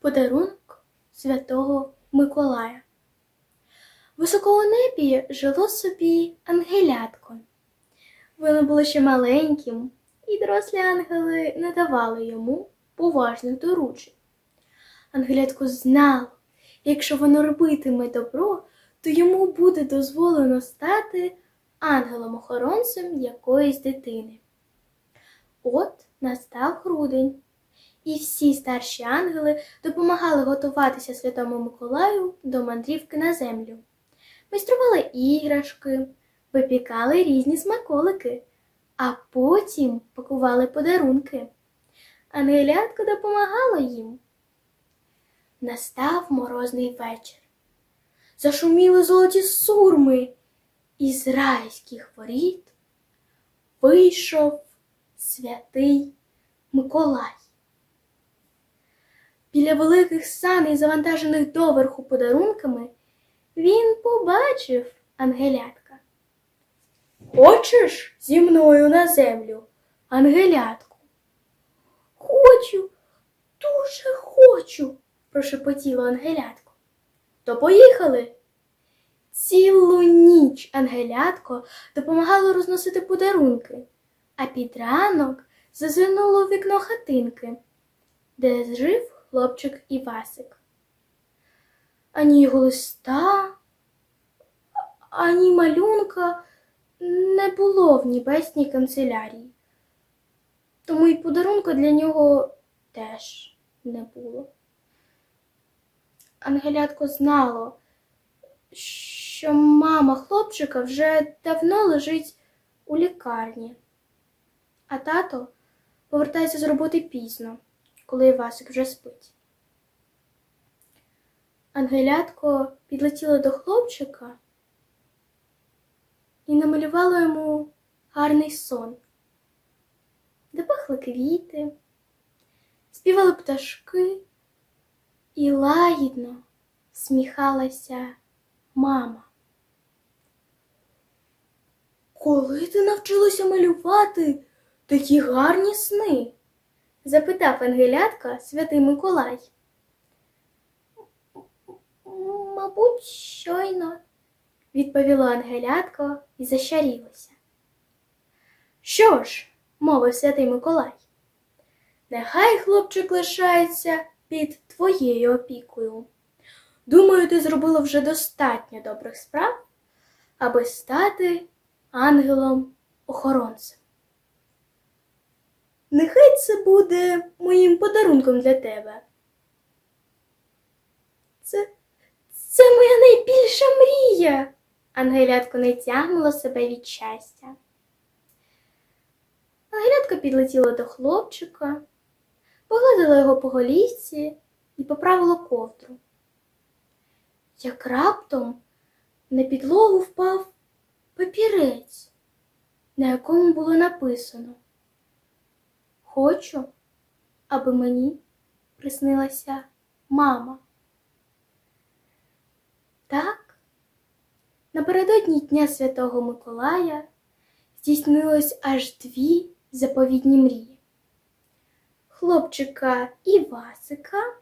Подарунок святого Миколая. Високо у небі жило собі ангелятко. Воно було ще маленьким, і дорослі ангели не давали йому поважних доручень. Ангелятко знало, якщо воно робитиме добро, то йому буде дозволено стати ангелом-охоронцем якоїсь дитини. От настав грудень, і всі старші ангели допомагали готуватися Святому Миколаю до мандрівки на землю. Майстрували іграшки, випікали різні смаколики, а потім пакували подарунки. Ангелятко допомагало їм. Настав морозний вечір. Зашуміли золоті сурми, і з райських воріт вийшов святий Миколай. Біля великих саней, завантажених доверху подарунками, він побачив ангелятка. Хочеш зі мною на землю, ангелятку? Хочу, дуже хочу, прошепотіло ангелятко. То поїхали. Цілу ніч ангелятко допомагало розносити подарунки, а під ранок зазирнуло вікно хатинки, де жив хлопчик Івасик. Ані його листа, ані малюнка не було в небесній канцелярії, тому й подарунка для нього теж не було. Ангелятко знало, що мама хлопчика вже давно лежить у лікарні, а тато повертається з роботи пізно, коли Івасик вже спить. Ангелятко підлетіло до хлопчика і намалювало йому гарний сон, де пахли квіти, співали пташки і лагідно сміхалася мама. Коли ти навчилася малювати такі гарні сни? Запитав ангелятка святий Миколай. Мабуть, щойно, відповіло ангелятко і защарілося. Що ж, мовив святий Миколай, нехай хлопчик лишається під твоєю опікою. Думаю, ти зробила вже достатньо добрих справ, аби стати ангелом-охоронцем. Нехай це буде моїм подарунком для тебе. Це, це моя найбільша мрія. Ангелятко не тягнуло себе від щастя. Ангелятко підлетіло до хлопчика, погладило його по голівці і поправило ковдру. Як раптом на підлогу впав папірець, на якому було написано Хочу, аби мені приснилася мама. Так, напередодні Дня Святого Миколая здійснилось аж дві заповідні мрії. Хлопчика Івасика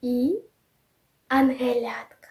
і Ангелятка.